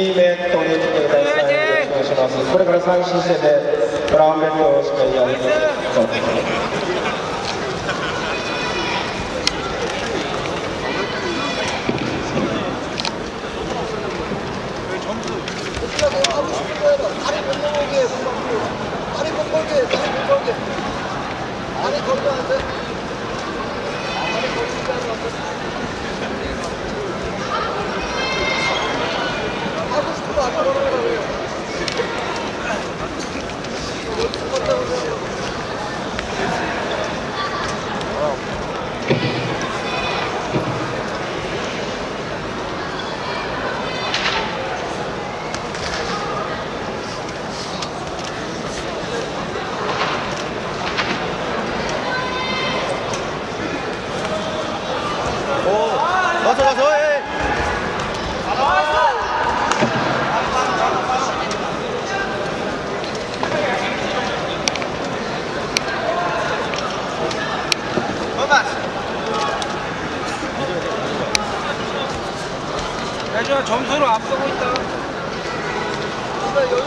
2メットに来てください。よろしくお願いします。これから3新戦でブラウンベルトをしっかりやります。 하고 싶은 거 해봐. 다리 못 먹게, 다리 못 걸게, 다리 못 걸게. 다리 걸면 안 돼. 다리 걸리지 않으면 안 돼. 점수로 앞서고 있다. 정말 여유.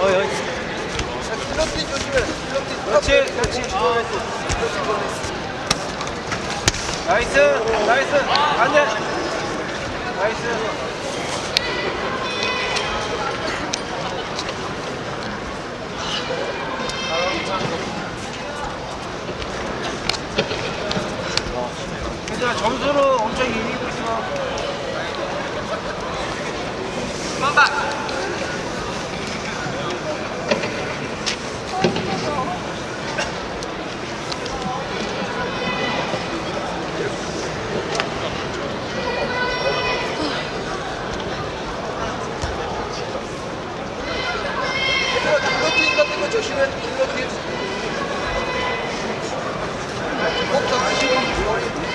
어이 어이. 필러티 조심해. 필러티. 그렇지, 그렇지. 나이스, 나이스. 안 돼. 나이스. 얘들아 점수로 엄청 이기고 있어. 한발 얘들아, 필러티 같은 거 조심해. 필러티. 꼭 잡으시고. 머리.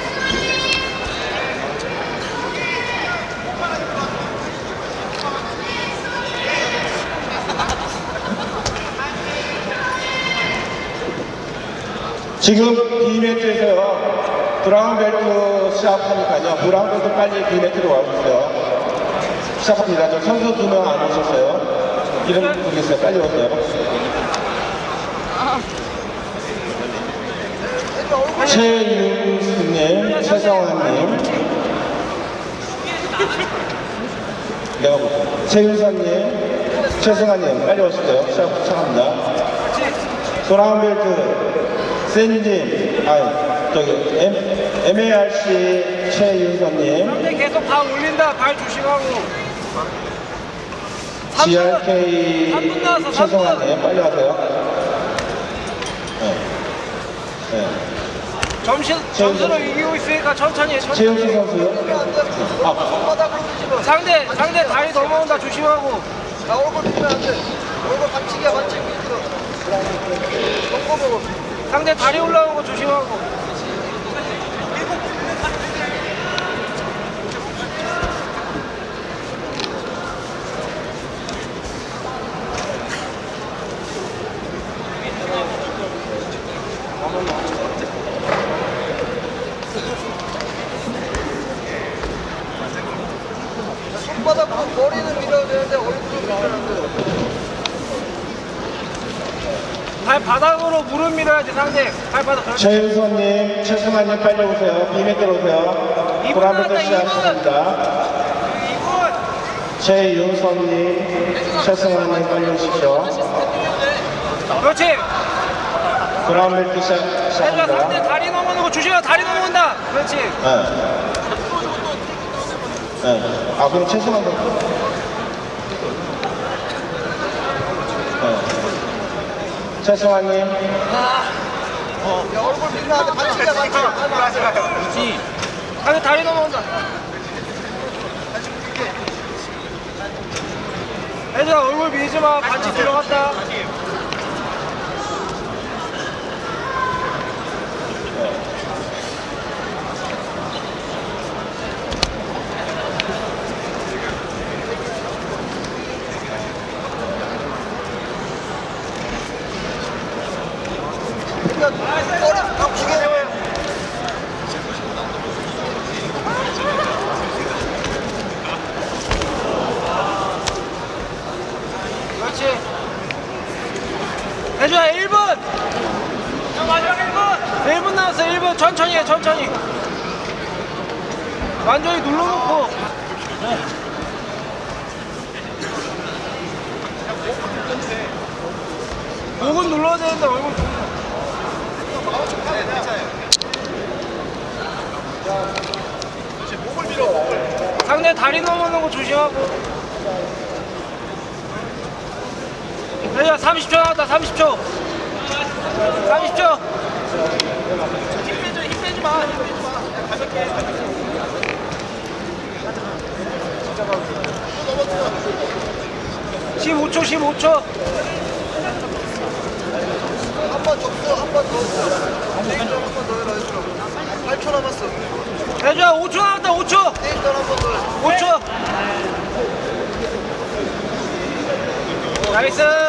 지금 B매트에서요. 브라운 벨트 시합하니까요. 브라운 벨트 빨리 B매트로 와주세요. 시작합니다. 저 선수 두 명 안 오셨어요. 이름 부르겠어요. 빨리 오세요. 최윤수님, 최성환님. 내가. 최윤서님, 최승환님, 빨리. 시작, 시작합니다. 브라운 벨트, 센진, 아니, 저기, M, MARC 최윤서님, 근데 계속 다 올린다. 발 조심하고. GRK 삼분 나왔어, 삼 분. 최성환님, 빨리 하세요. 네. 네. 점심 점수로 이기고 있으니까 천천히 해. 천천히. 최윤수 선수요? 아. 상대 상대 다리 넘어온다 조심하고. 나 얼굴 밀면 안 돼. 얼굴 반칙이야, 반칙. 먹고 먹어. 상대 다리 올라오는 거 조심하고. 손바닥으로 머리는 밀어야 되는데 얼굴은 안 돼. 발 바닥으로 무릎 밀어야지 상대. 발바닥. 그렇지. 최윤서님, 최승환님 빨리 오세요. 비밀 들어오세요. 이분 보라부터 나왔다. 시작합니다. 최윤서님, 최승환님 빨리 오십시오. 그렇지. 브라운벨트 시작, 시작합니다. 상대 다리 넘어오는 거 조심해. 다리 넘어온다. 그렇지. 네. 네. 아, 그럼 최승환 선수. 네. 최승환님, 야, 얼굴 돼. 반칙이야, 반칙. 상대 다리 넘어온다. 얘들아 얼굴 밀지 마. 반칙 들어갔다. 1분 나왔어요 1분. 천천히 해 천천히. 완전히 눌러놓고. 목은 눌러야 되는데 얼굴 상대 다리 넘어오는 거 조심하고. 야 30초 나왔다 30초. 30초. 힘 빼줘, 힘 빼지 마, 힘 빼지 마. 가볍게. 십오 초 15초. 한번 접수, 한번 더. 데이터 한번 더 해라, 얘들아. 8초 남았어. 해줘야 5초 남았다, 5초. 데이터 한번 더 해. 5초. 나이스.